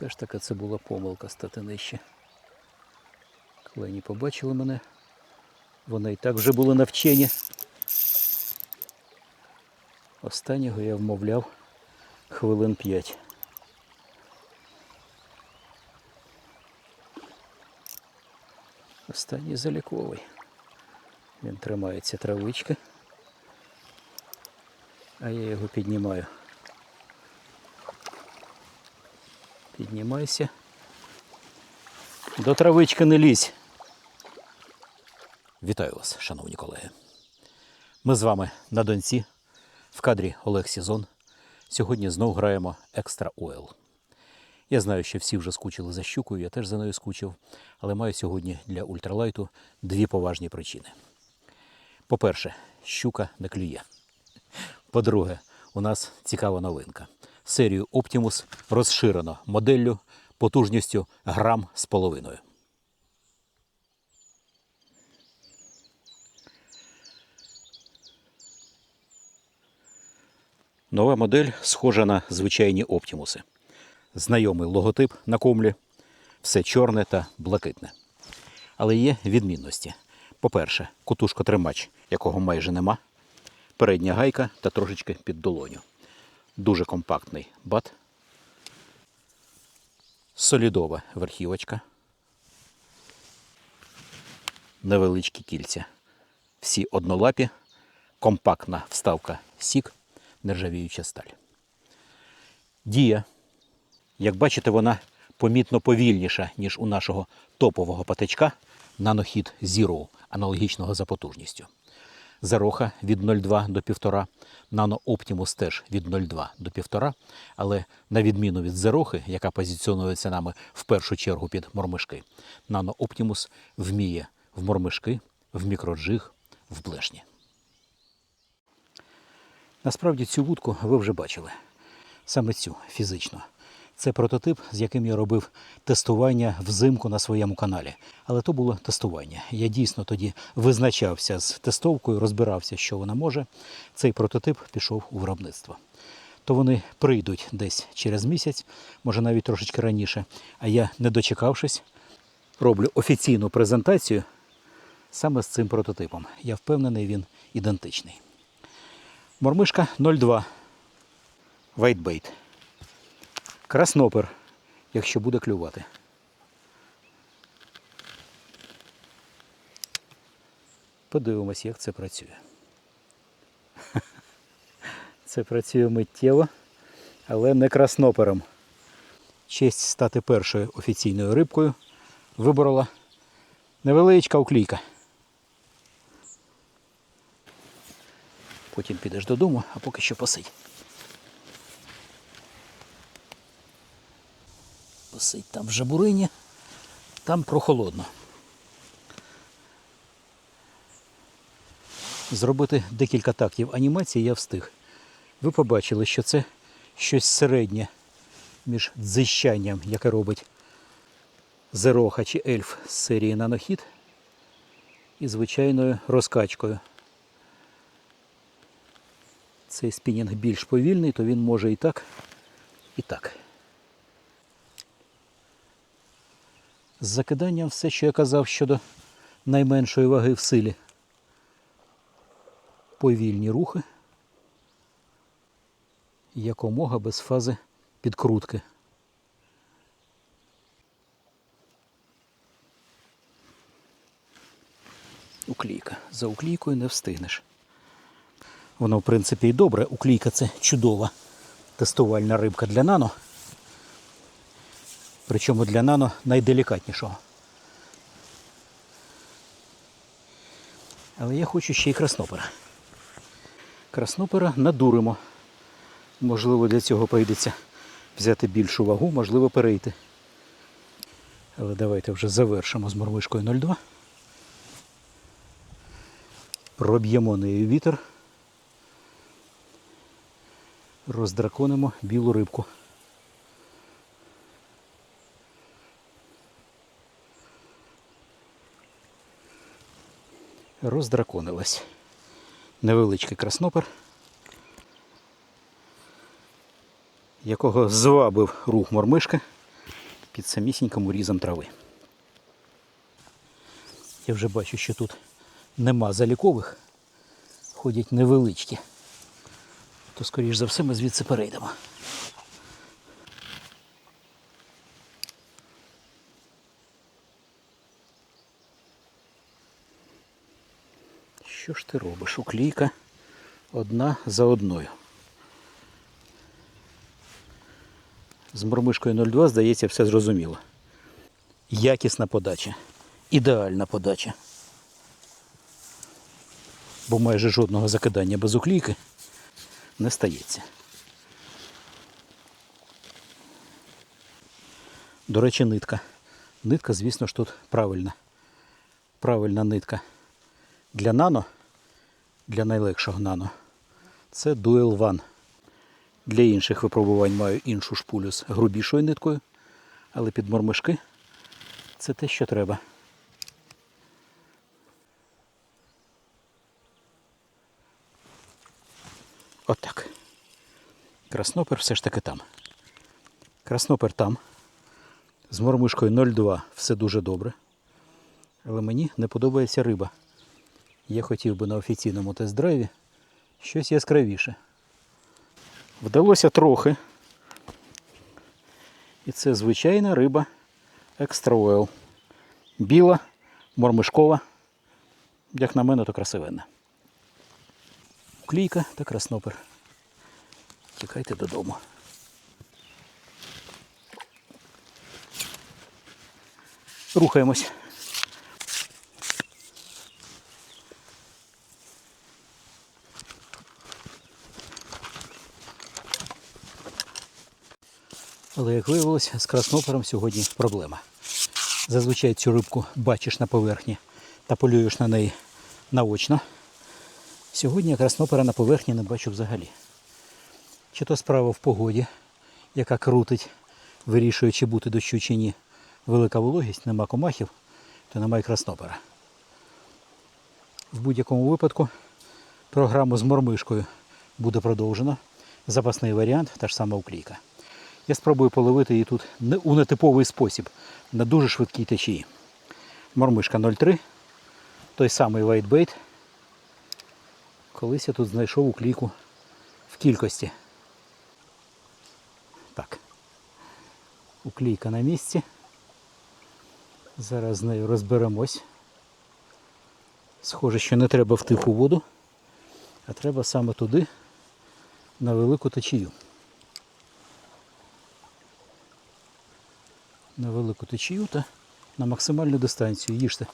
Все ж таки це була помилка стати нижче. Клені побачили мене. Вони і так вже були навчені. Останнього я вмовляв хвилин п'ять. Останній заліковий. Він тримається травички, а я його піднімаю. Піднімайся. До травички не лізь. Вітаю вас, шановні колеги. Ми з вами на Донці, в кадрі Олег Сізон. Сьогодні знов граємо Екстра Ойл. Я знаю, що всі вже скучили за щукою, я теж за нею скучив, але маю сьогодні для ультралайту дві поважні причини. По-перше, щука не клює. По-друге, у нас цікава новинка. Серію Optimus розширено моделлю потужністю грам з половиною. Нова модель схожа на звичайні Оптімуси. Знайомий логотип на комлі, все чорне та блакитне. Але є відмінності. По-перше, кутушко-тримач, якого майже нема, передня гайка та трошечки під долоню. Дуже компактний бат. Солідова верхівочка. Невеличкі кільця. Всі однолапі, компактна вставка сік, нержавіюча сталь. Дія. Як бачите, вона помітно повільніша, ніж у нашого топового патичка нанохід Zero, аналогічного за потужністю. Зароха від 0,2 до 1,5, Nano теж від 0,2 до 1,5, але на відміну від Зерохи, яка позиціонується нами в першу чергу під мормишки, Nano вміє в мормишки, в мікроджиг, в блешні. Насправді цю вудку ви вже бачили. Саме цю фізично. Це прототип, з яким я робив тестування взимку на своєму каналі. Але то було тестування. Я дійсно тоді визначався з тестовкою, розбирався, що вона може. Цей прототип пішов у виробництво. То вони прийдуть десь через місяць, може навіть трошечки раніше. А я, не дочекавшись, роблю офіційну презентацію саме з цим прототипом. Я впевнений, він ідентичний. Мормишка 02. Вайтбейт. Краснопер, якщо буде клювати. Подивимось, як це працює. Це працює миттєво, але не краснопером. Честь стати першою офіційною рибкою виборола невеличка уклійка. Потім підеш додому, а поки що посидь. Посидь там в жабурині, там прохолодно. Зробити декілька тактів анімації я встиг. Ви побачили, що це щось середнє між дзищанням, яке робить Зероха чи ельф з серії нанохід, і звичайною розкачкою. Цей спінінг більш повільний, то він може і так, і так. З закиданням все, що я казав щодо найменшої ваги в силі. Повільні рухи. Якомога без фази підкрутки. Уклійка. За уклійкою не встигнеш. Воно, в принципі, і добре. Уклійка це чудова тестувальна рибка для нано. Причому для нано найделікатнішого. Але я хочу ще й краснопера. Краснопера надуримо. Можливо, для цього прийдеться взяти більшу вагу, можливо, перейти. Але давайте вже завершимо з мормишкою 0,2. Проб'ємо нею вітер. Роздраконимо білу рибку. Роздраконилась. Невеличкий краснопер, якого звабив рух мормишки. під самісіньким різом трави. Я вже бачу, що тут нема залікових, ходять невеличкі. То, скоріш за все, ми звідси перейдемо. Що ж ти робиш? Уклійка одна за одною. З мормишкою 02, здається, все зрозуміло. Якісна подача. Ідеальна подача. Бо майже жодного закидання без уклійки не стається. До речі, нитка. Нитка, звісно ж, тут правильна. Правильна нитка. Для нано, для найлегшого нано, це Dual One. Для інших випробувань маю іншу шпулю з грубішою ниткою, але під мормишки це те, що треба. Отак. Краснопер все ж таки там. Краснопер там. З мормишкою 0,2 все дуже добре. Але мені не подобається риба. Я хотів би на офіційному тест-драйві щось яскравіше. Вдалося трохи. І це звичайна риба Extra Oil. Біла, мормишкова. Як на мене, то красивенна. Клійка та краснопер. Тікайте додому. Рухаємось. Але як виявилося, з краснопером сьогодні проблема. Зазвичай цю рибку бачиш на поверхні та полюєш на неї наочно. Сьогодні я краснопера на поверхні не бачу взагалі. Чи то справа в погоді, яка крутить, вирішує, чи бути дощу чи ні. Велика вологість, нема комахів, то немає краснопера. В будь-якому випадку програму з мормишкою буде продовжено. Запасний варіант, та ж сама уклійка. Я спробую половити її тут у нетиповий спосіб, на дуже швидкій течії. Мормишка 0,3, той самий вайтбейт. Колись я тут знайшов уклійку в кількості. Так. Уклійка на місці. Зараз з нею розберемось. Схоже, що не треба в тиху воду, а треба саме туди, на велику течію. На велику течію та на максимальну дистанцію. Їжте.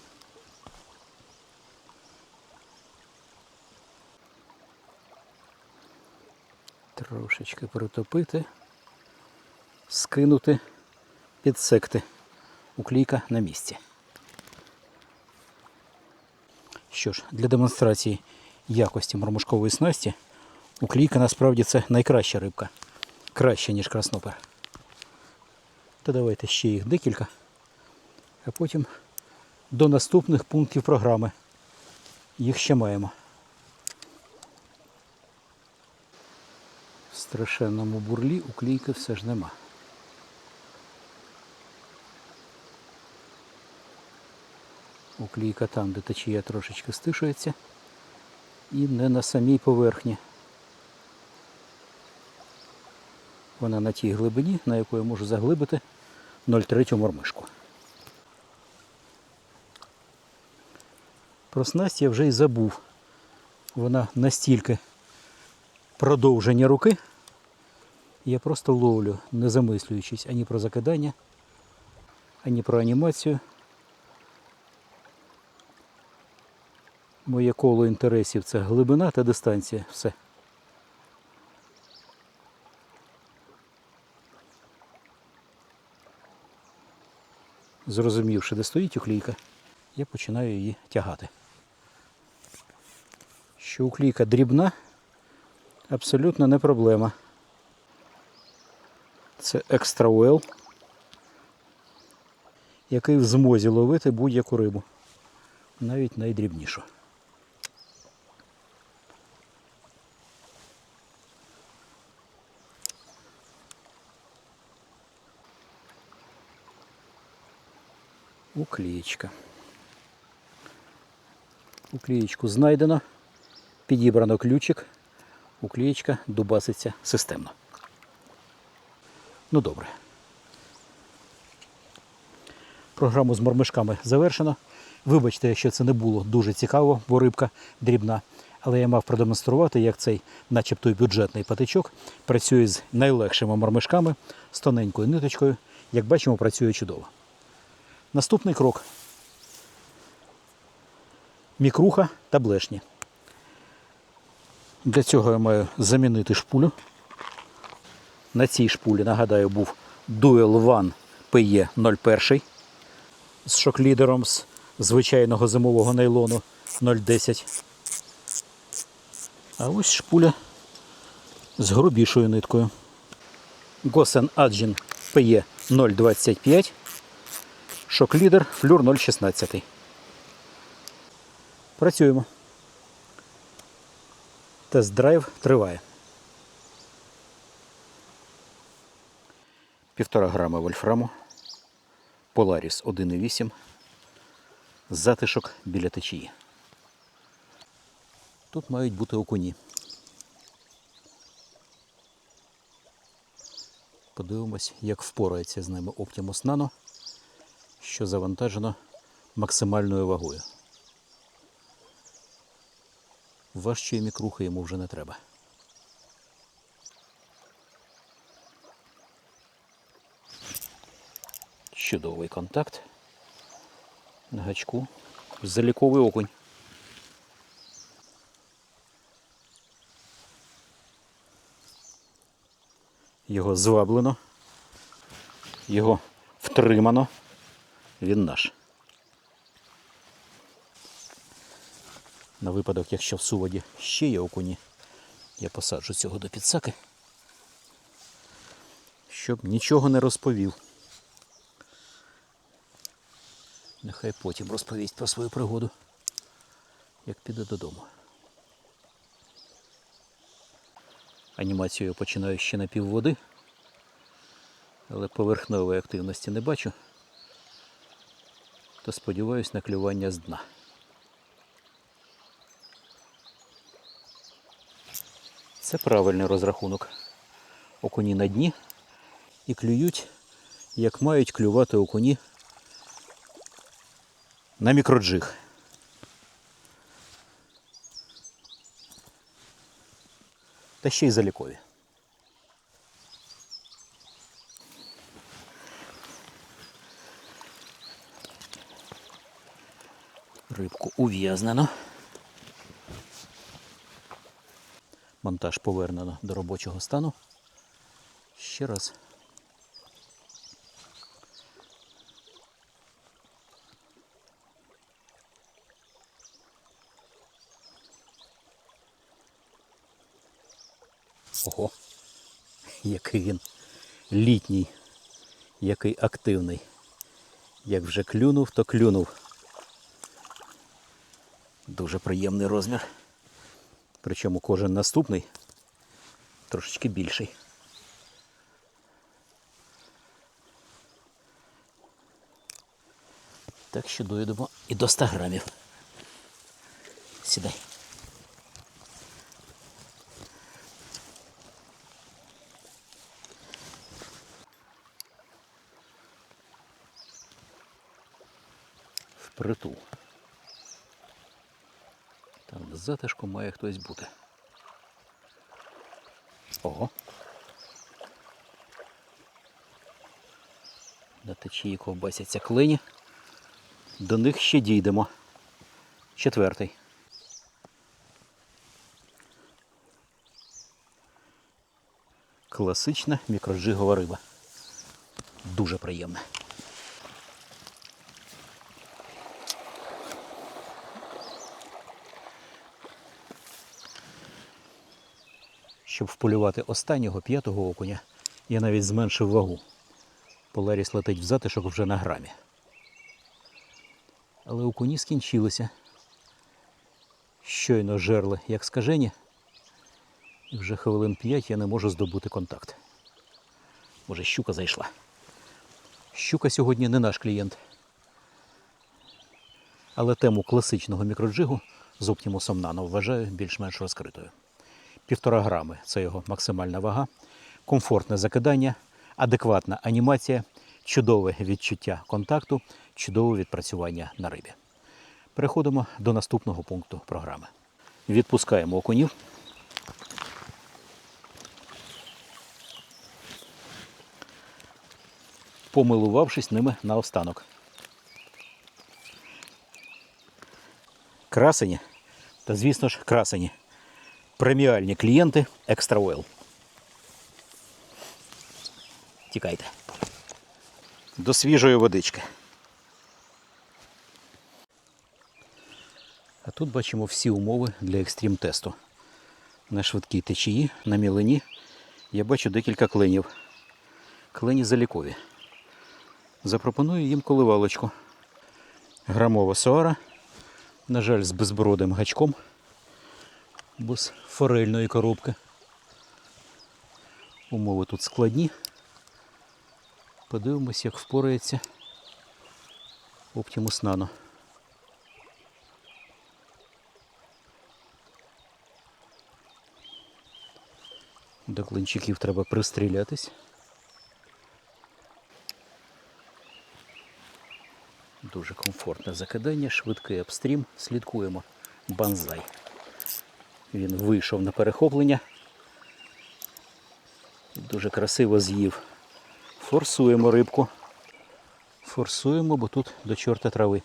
Трошечки протопити, скинути, підсекти. Уклійка на місці. Що ж, для демонстрації якості мормушкової снасті уклійка насправді це найкраща рибка. Краще, ніж краснопер. Та давайте ще їх декілька, а потім до наступних пунктів програми. Їх ще маємо. В страшенному бурлі уклійки все ж нема. Уклійка там, де течія трошечки стишується. І не на самій поверхні. Вона на тій глибині, на яку я можу заглибити 0,3 мормишку. Про снасть я вже й забув. Вона настільки продовження руки. Я просто ловлю, не замислюючись ані про закидання, ані про анімацію. Моє коло інтересів це глибина та дистанція. Все. Зрозумівши, де стоїть уклійка, я починаю її тягати. Що уклійка дрібна, абсолютно не проблема. Це екстра уел, який в змозі ловити будь-яку рибу, навіть найдрібнішу. Уклеєчка. Уклеєчку знайдено. Підібрано ключик. Уклеєчка дубаситься системно. Ну добре. Програму з мормишками завершено. Вибачте, якщо це не було дуже цікаво, бо рибка дрібна. Але я мав продемонструвати, як цей, начебто бюджетний патичок, працює з найлегшими мормишками, з тоненькою ниточкою. Як бачимо, працює чудово. Наступний крок. Мікруха та блешні. Для цього я маю замінити шпулю. На цій шпулі, нагадаю, був Dual One PE 01 з шоклідером з звичайного зимового нейлону 0,10. А ось шпуля з грубішою ниткою. Gosen Adjin PE 0,25. Шоклідер флюр 0,16. Працюємо. Тест-драйв триває. Півтора грама вольфраму. Polaris 1,8. Затишок біля течії. Тут мають бути окуні. Подивимось, як впорається з ними Optimus Nano, що завантажено максимальною вагою. Важчої мікрухи йому вже не треба. Чудовий контакт. На гачку. Заліковий окунь. Його зваблено. Його втримано. Він наш. На випадок, якщо в суводі ще є окуні, я посаджу цього до підсаки, щоб нічого не розповів. Нехай потім розповість про свою пригоду, як піде додому. Анімацію я починаю ще на півводи, але поверхнової активності не бачу, то сподіваюсь на клювання з дна. Це правильний розрахунок. Окуні на дні і клюють, як мають клювати окуні на мікроджиг. Та ще й залікові. Рибку ув'язнено. Монтаж повернено до робочого стану. Ще раз. Ого, який він літній, який активний. Як вже клюнув, то клюнув. Дуже приємний розмір. Причому кожен наступний трошечки більший. Так що дойдемо і до 100 грамів. Сідай. Впритул. Там в затишку має хтось бути. Ого. На течії ковбасяться клині. До них ще дійдемо. Четвертий. Класична мікроджигова риба. Дуже приємна. Щоб вполювати останнього п'ятого окуня, я навіть зменшив вагу. Поларіс летить в затишок вже на грамі. Але окуні скінчилися. Щойно жерли, як скажені, і вже хвилин п'ять я не можу здобути контакт. Може, щука зайшла. Щука сьогодні не наш клієнт. Але тему класичного мікроджигу з Optimus Nano вважаю більш-менш розкритою. Півтора грами це його максимальна вага, комфортне закидання, адекватна анімація, чудове відчуття контакту, чудове відпрацювання на рибі. Переходимо до наступного пункту програми. Відпускаємо окунів. Помилувавшись ними наостанок. Красені та, звісно ж, красені. Преміальні клієнти Extra Oil. Тікайте. До свіжої водички. А тут бачимо всі умови для екстрім тесту. На швидкій течії, на мілині я бачу декілька кленів. Клені залікові. Запропоную їм коливалочку. Грамова соара. На жаль, з безбородим гачком. Без форельної коробки. Умови тут складні. Подивимось, як впорається Optimus Nano. До клинчиків треба пристрілятись. Дуже комфортне закидання, швидкий апстрім. Слідкуємо. Банзай. Він вийшов на перехоплення. Дуже красиво з'їв. Форсуємо рибку. Форсуємо, бо тут до чорта трави.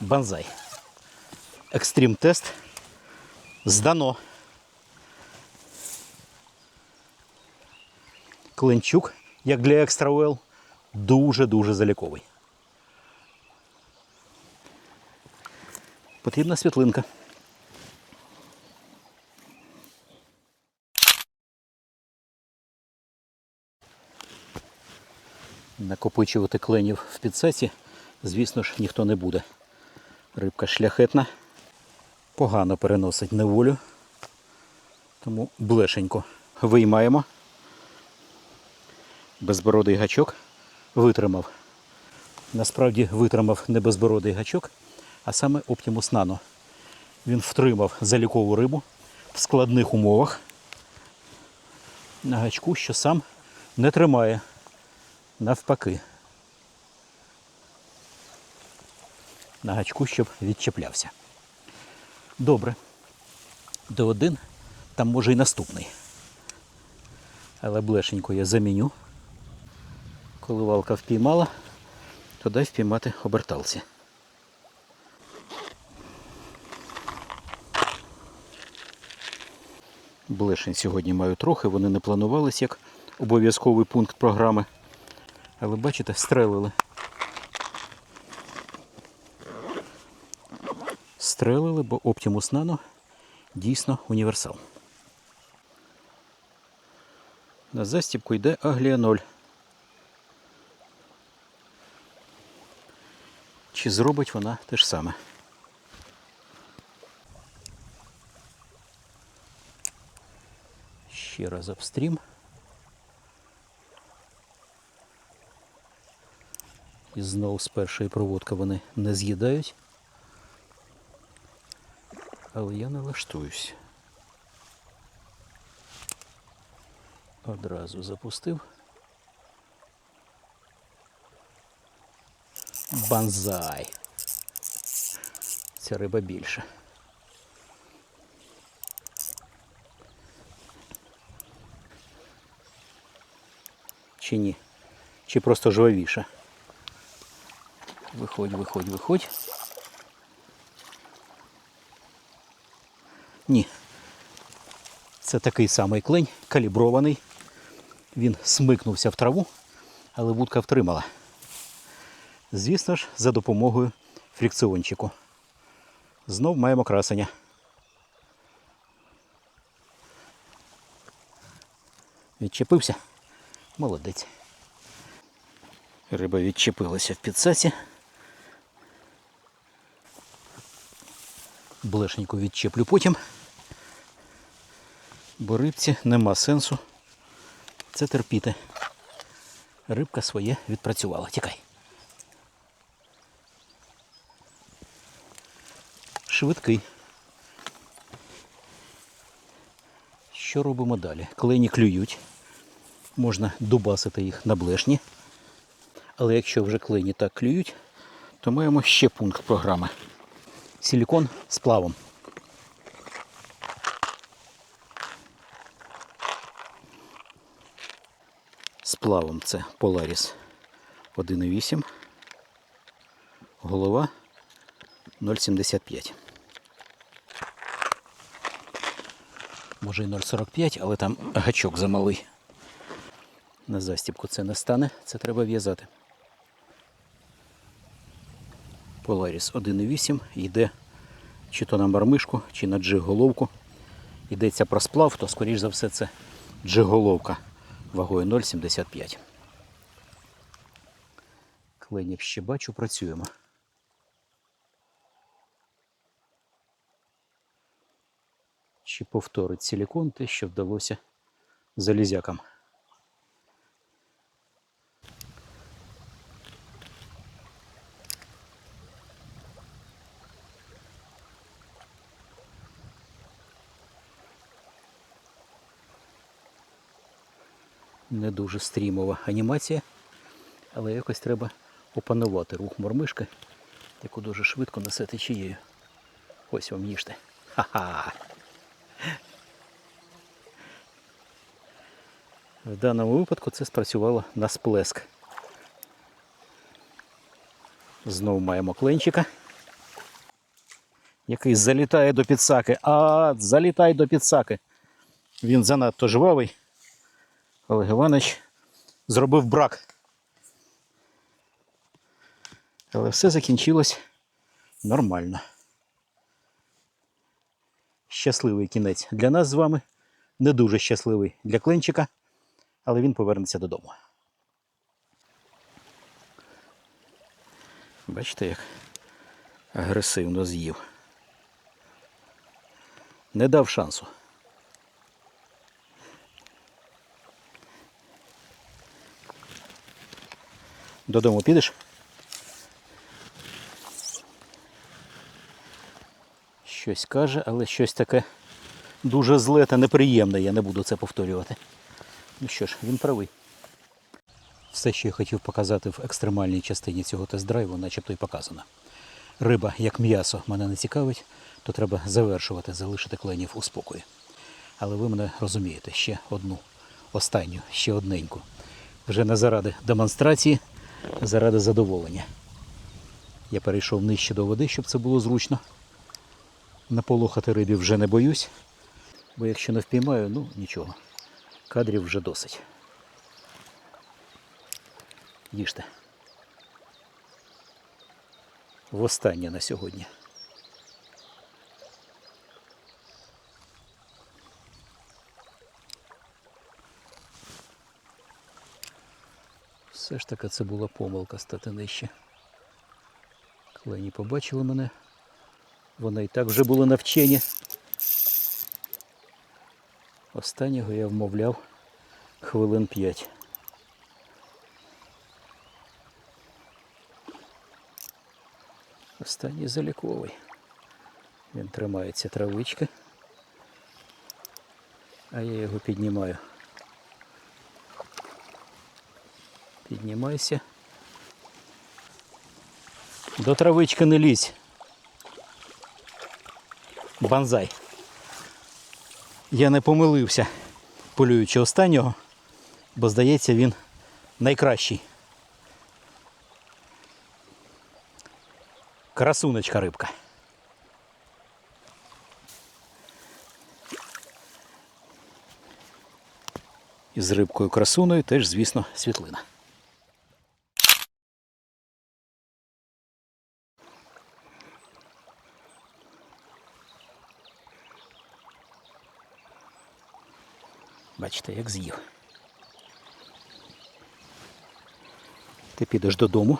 Банзай. Екстрім тест. Здано. Клинчук, як для Oil, дуже-дуже заліковий. Потрібна світлинка. Накопичувати кленів в підсеці, звісно ж, ніхто не буде. Рибка шляхетна, погано переносить неволю, тому блешенько виймаємо. Безбородий гачок витримав. Насправді витримав не безбородий гачок, а саме Optimus Nano. Він втримав залікову рибу в складних умовах на гачку, що сам не тримає навпаки. На гачку, щоб відчеплявся. Добре. До один, там може і наступний. Але блешенько я заміню. Коли валка впіймала, дай впіймати оберталці. Блешень сьогодні маю трохи, вони не планувались як обов'язковий пункт програми. Але бачите, стрелили. Стрелили, бо Optimus Nano дійсно універсал. На застібку йде Аглія 0. Чи зробить вона те ж саме? Ще раз апстрім. І знову з першої проводки вони не з'їдають. Але я налаштуюсь. Одразу запустив. Банзай. Ця риба більша. Чи ні? Чи просто жвавіша? Виходь, виходь, виходь. Ні. Це такий самий клень, калібрований. Він смикнувся в траву, але вудка втримала. Звісно ж, за допомогою фрикціончику. Знов маємо красення. Відчепився? Молодець. Риба відчепилася в підсасі. Блешеньку відчеплю потім. Бо рибці нема сенсу це терпіти. Рибка своє відпрацювала. Тікай. Швидкий. Що робимо далі? Клені клюють. Можна дубасити їх на блешні. Але якщо вже клені так клюють, то маємо ще пункт програми. Силікон з плавом. З плавом це Polaris 1,8. Голова 0,75. Може і 0,45, але там гачок замалий. На застібку це не стане, це треба в'язати. Polaris 1,8 йде чи то на мармишку, чи на джиг-головку. Йдеться про сплав, то скоріш за все це джиг-головка вагою 0,75. Кленів ще бачу, працюємо. Чи повторить силікон те, що вдалося залізякам. Не дуже стрімова анімація, але якось треба опанувати рух мормишки, яку дуже швидко несе течією. Ось вам їжте. Ха-ха! В даному випадку це спрацювало на сплеск. Знову маємо кленчика, який залітає до підсаки. А, залітай до підсаки. Він занадто жвавий. Олег Іванович зробив брак. Але все закінчилось нормально. Щасливий кінець для нас з вами. Не дуже щасливий для Кленчика, але він повернеться додому. Бачите, як агресивно з'їв. Не дав шансу. Додому підеш? Щось каже, але щось таке дуже зле та неприємне, я не буду це повторювати. Ну що ж, він правий. Все, що я хотів показати в екстремальній частині цього тест-драйву, начебто і показано. Риба, як м'ясо, мене не цікавить, то треба завершувати, залишити кленів у спокої. Але ви мене розумієте, ще одну, останню, ще одненьку. Вже не заради демонстрації, заради задоволення. Я перейшов нижче до води, щоб це було зручно. Наполохати рибів вже не боюсь, бо якщо не впіймаю, ну нічого. Кадрів вже досить. Їжте. Востаннє на сьогодні. Все ж таки це була помилка стати нижче. Клені побачили мене. Вони і так вже були навчені. Останнього я вмовляв хвилин п'ять. Останній заліковий. Він тримається травички, а я його піднімаю. Піднімайся. До травички не лізь. Банзай. Я не помилився, полюючи останнього, бо здається він найкращий. Красунечка рибка. І з рибкою красуною теж, звісно, світлина. Бачите, як з'їв. Ти підеш додому.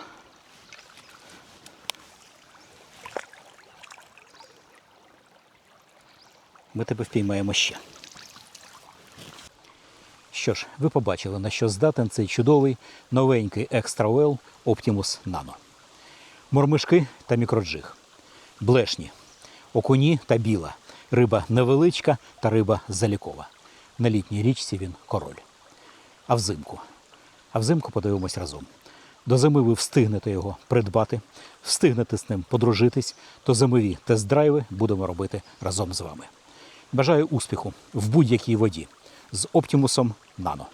Ми тебе впіймаємо ще. Що ж, ви побачили, на що здатен цей чудовий новенький Oil Optimus Nano. Мормишки та мікроджиг, блешні, окуні та біла, риба невеличка та риба залікова. На літній річці він король. А взимку. А взимку подивимось разом. До зими ви встигнете його придбати, встигнете з ним подружитись, то зимові тест-драйви будемо робити разом з вами. Бажаю успіху в будь-якій воді з Оптімусом Нано.